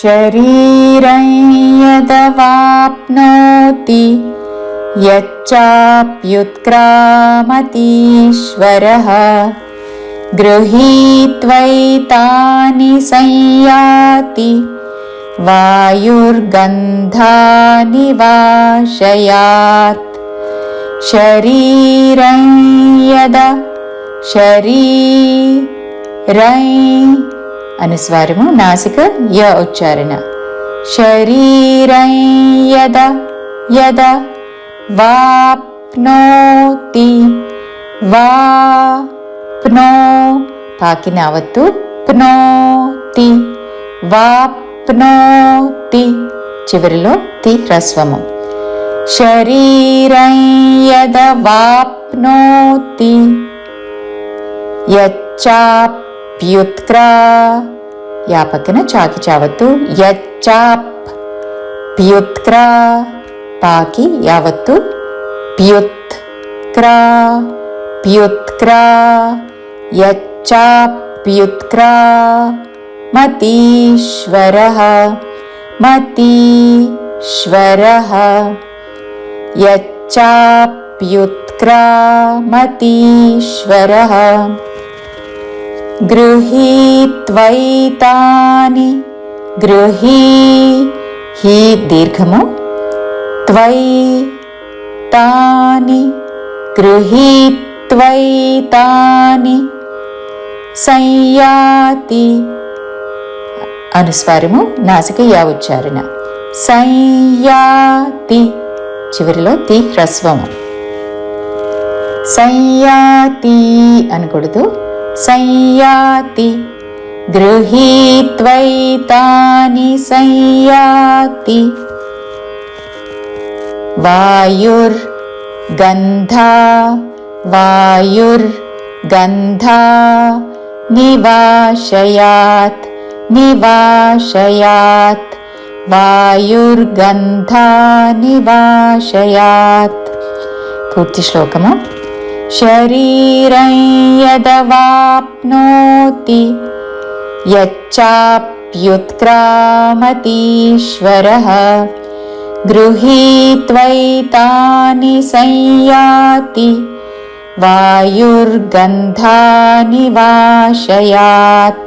शरीरं यदवाप्नोति यच्चाप्युत्क्रामतीश्वरः गृहीत्वैतानि संयाति वायुर्गन्धानि वाशयात् शरीरं यदा शरीरै అనుస్వారము నాసిక య ఉచ్చారణ. శరీరయద యద వాప్నోతి వాప్నో పాకి ప్నోతి వాప్నోతి చివరిలో తి హ్రస్వము. శరీరయద వాప్నోతి యచ్చాప్ యచ్చాప్యుత్క్రా యా పక్కన చాకి చావత్తు యచ్చాప్ ప్యుత్క్రా పాకి యావత్తు ప్యుత్ క్రా ప్యుత్క్రా యచ్చాప్యుత్క్రా మతీశ్వరः మతీశ్వరः यच्चाप्युत्क्रामतीश्वरः గృహీత్వైతాని గృహీ హీ దీర్ఘము. త్వై తాని. గృహీత్వైతాని సంయాతి అనుస్వారము నాసిక యా ఉచ్చారణ సంయాతి చివరిలో తి హ్రస్వము. సంయాతి అనకూడదు. संयाति गृहीत्वैतानि संयाति। वायुर्गन्धा वायुर्गन्धा निवाशयात् निवाशयात्। वायुर्गन्धा निवाशयात्। पूर्तिश्लोकम्। शरीरं यदवाप्नोति यच्चाप्युत्क्रामतीश्वरः। गृहीत्वैतानि संयाति वायुर्गन्धानि वाशयात्।